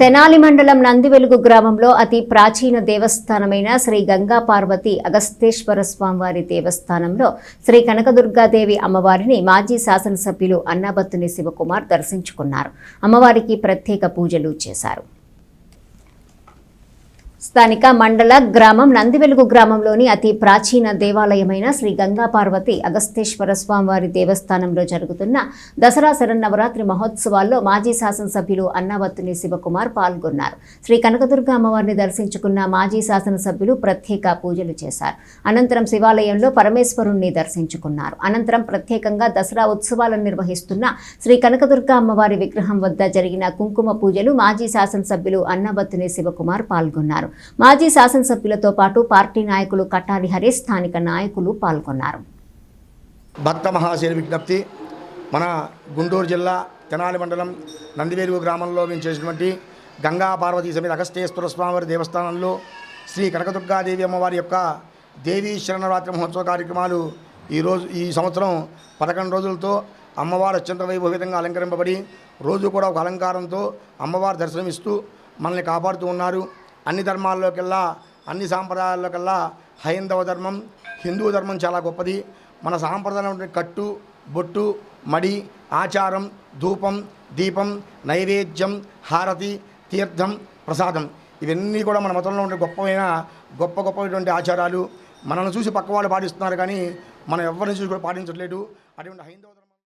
తెనాలి మండలం నందివెలుగు గ్రామంలో అతి ప్రాచీన దేవస్థానమైన శ్రీ గంగా పార్వతి అగస్తేశ్వర స్వామివారి దేవస్థానంలో శ్రీ కనకదుర్గాదేవి అమ్మవారిని మాజీ శాసనసభ్యులు అన్నాబత్తుని శివకుమార్ దర్శించుకున్నారు. అమ్మవారికి ప్రత్యేక పూజలు చేశారు. స్థానిక మండల గ్రామం నందివెలుగు గ్రామంలోని అతి ప్రాచీన దేవాలయమైన శ్రీ గంగా పార్వతి అగస్తేశ్వర స్వామివారి దేవస్థానంలో జరుగుతున్న దసరా శరన్నవరాత్రి మహోత్సవాల్లో మాజీ శాసనసభ్యులు అన్నావత్తుని శివకుమార్ పాల్గొన్నారు. శ్రీ కనకదుర్గ అమ్మవారిని దర్శించుకున్న మాజీ శాసనసభ్యులు ప్రత్యేక పూజలు చేశారు. అనంతరం శివాలయంలో పరమేశ్వరుణ్ణి దర్శించుకున్నారు. అనంతరం ప్రత్యేకంగా దసరా ఉత్సవాలను నిర్వహిస్తున్న శ్రీ కనకదుర్గ అమ్మవారి విగ్రహం వద్ద జరిగిన కుంకుమ పూజలు మాజీ శాసనసభ్యులు అన్నావత్తుని శివకుమార్ పాల్గొన్నారు. మాజీ శాసనసభ్యులతో పాటు పార్టీ నాయకులు కట్టాలి హరీష్ స్థానిక నాయకులు పాల్గొన్నారు. భక్త మహాశైలి విజ్ఞప్తి మన గుంటూరు జిల్లా తెనాలి మండలం నందివేలుగు గ్రామంలో మేము చేసినటువంటి గంగా పార్వతీ సమేత అగస్తేశ్వర స్వామివారి దేవస్థానంలో శ్రీ కనకదుర్గాదేవి అమ్మవారి యొక్క దేవీ శరణరాత్రి మహోత్సవ కార్యక్రమాలు ఈరోజు ఈ సంవత్సరం పదకొండు రోజులతో అమ్మవారు అత్యంత వైభవితంగా అలంకరింపబడి రోజు కూడా ఒక అలంకారంతో అమ్మవారు దర్శనమిస్తూ మనల్ని కాపాడుతూ ఉన్నారు. అన్ని ధర్మాల్లోకెల్లా అన్ని సాంప్రదాయాల్లోకెల్లా హైందవ ధర్మం హిందూ ధర్మం చాలా గొప్పది. మన సాంప్రదాయం కట్టు బొట్టు మడి ఆచారం ధూపం దీపం నైవేద్యం హారతి తీర్థం ప్రసాదం. ఇవన్నీ కూడా మన మతంలో ఉండే గొప్పమైన గొప్ప గొప్పటువంటి ఆచారాలు. మనల్ని చూసి పక్క వాళ్ళు పాటిస్తున్నారు కానీ మనం ఎవరిని చూసి కూడా పాటించట్లేదు. అటువంటి హైందవ ధర్మం